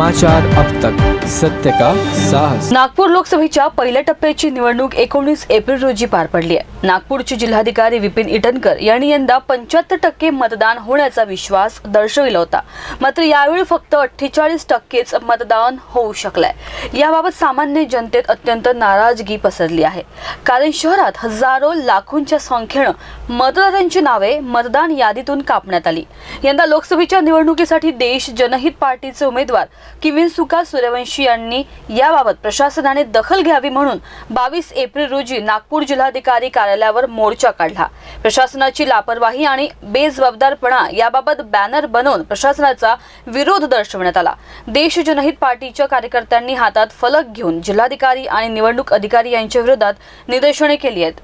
समाचार अब तक। सत्य का साहस। नागपूर लोकसभेच्या पहिल्या टप्प्याची निवडणूक एकोणीस एप्रिल रोजी पार पडली आहे. नागपूरचे जिल्हाधिकारी विपिन इटनकर यांनी यंदा पंच्याहत्तर टक्के मतदान होण्याचा विश्वास दर्शविला होता. मात्र यावेळी फक्त अठ्ठेचाळीस टक्केच मतदान होऊ शकलंय. याबाबत सामान्य जनतेत अत्यंत नाराजगी पसरली आहे. कारण शहरात हजारो लाखोंच्या संख्येनं मतदारांची नावे मतदान यादीतून कापण्यात आली. यंदा लोकसभेच्या निवडणुकीसाठी देश जनहित पार्टीचे उमेदवार किविनसुका सूर्यवंशी यांनी याबाबत प्रशासनाने दखल घ्यावी म्हणून बावीस एप्रिल रोजी नागपूर जिल्हाधिकारी कार्यालयावर मोर्चा काढला. प्रशासनाची लापरवाही आणि बेजबाबदारपणा याबाबत बॅनर बनवून प्रशासनाचा विरोध दर्शवण्यात आला. देश जनहित पार्टीच्या कार्यकर्त्यांनी हातात फलक घेऊन जिल्हाधिकारी आणि निवडणूक अधिकारी यांच्या विरोधात निदर्शने केली आहेत.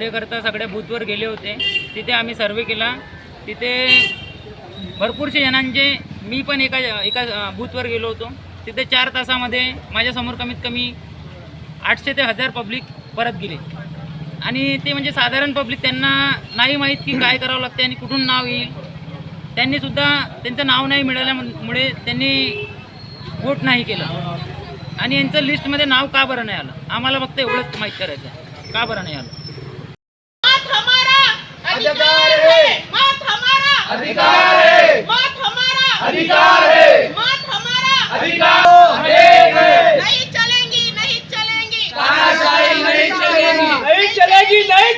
कार्यकर्ता सगळ्या बूथवर गेले होते. तिथे आम्ही सर्वे केला. तिथे भरपूरशे जणांचे मी पण एका एका बूथवर गेलो होतो. तिथे चार तासामध्ये माझ्यासमोर कमीत कमी आठशे ते हजार पब्लिक परत गेले. आणि ते म्हणजे साधारण पब्लिक त्यांना नाही माहीत की काय करावं लागते आणि कुठून नाव येईल. त्यांनीसुद्धा त्यांचं नाव नाही मिळाल्यामुळे त्यांनी वोट नाही केलं. आणि यांचं लिस्टमध्ये नाव का बरं नाही आलं? आम्हाला फक्त एवढंच माहीत करायचं आहे. का बरं नाही आलं? अधिकार है मत हमारा अधिकार है मत हमारा अधिकार है। मत हमारा। अधिकार नहीं चलेंगी नहीं चलेंगी। नहीं चलेगी। नहीं चलेगी नहीं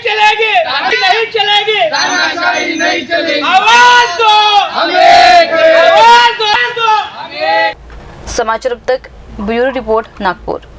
चलेगी। तानाशाही नहीं चलेगी। आवाज दो। आवाज दो आवाज दो। समाचार तक ब्युरो रिपोर्ट नागपूर।